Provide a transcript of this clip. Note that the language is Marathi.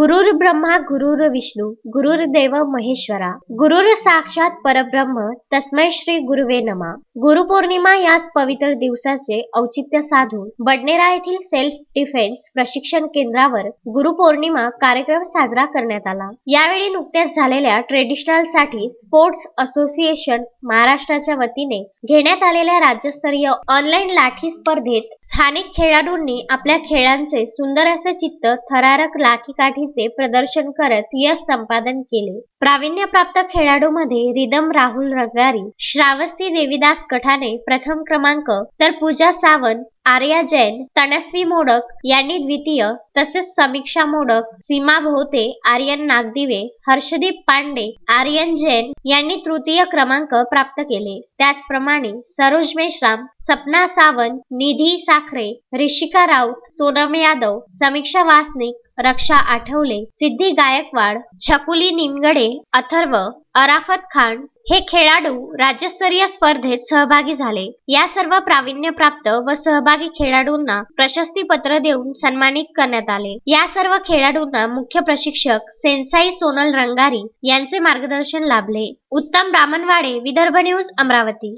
गुरुर् ब्रह्मा गुरुर विष्णू गुरुर्देव महेश्वरा गुरुर साक्षात परब्रह्म तस्मै श्री गुरुवे नमा. गुरुपौर्णिमा याच पवित्र दिवसाचे औचित्य साधून बडनेरा येथील सेल्फ डिफेन्स प्रशिक्षण केंद्रावर गुरुपौर्णिमा कार्यक्रम साजरा करण्यात आला. यावेळी नुकत्याच झालेल्या ट्रेडिशनलसाठी स्पोर्ट्स असोसिएशन महाराष्ट्राच्या वतीने घेण्यात आलेल्या राज्यस्तरीय ऑनलाईन लाठी स्पर्धेत स्थानिक खेळाडूंनी आपल्या खेळांचे सुंदर असे चित्त थरारक लाठीकाठीचे प्रदर्शन करत यश संपादन केले. प्रावीण्यप्राप्त खेळाडूमध्ये रिदम राहुल रगारी श्रावस्ती देवीदास कठाने प्रथम क्रमांक तर पूजा सावंत आर्या जैन तनस्वी मोडक यांनी द्वितीय तसेच समीक्षा मोडक सीमा भोवते आर्यन नागदिवे हर्षदीप पांडे आर्यन जैन यांनी तृतीय क्रमांक प्राप्त केले. त्याचप्रमाणे सरोज मेश्राम सपना सावंत निधी साखरे ऋषिका राऊत सोनम यादव समीक्षा वासनिक रक्षा आठवले सिद्धी गायकवाड छकुली निमगडे अथर्व अराफत खान हे खेळाडू राज्यस्तरीय स्पर्धेत सहभागी झाले. या सर्व प्रावीण्यप्राप्त व सहभागी खेळाडूंना प्रशस्ती पत्र देऊन सन्मानित करण्यात आले. या सर्व खेळाडूंना मुख्य प्रशिक्षक सेन्साई सोनल रंगारी यांचे मार्गदर्शन लाभले. उत्तम ब्राह्मणवाडे विदर्भ न्यूज अमरावती.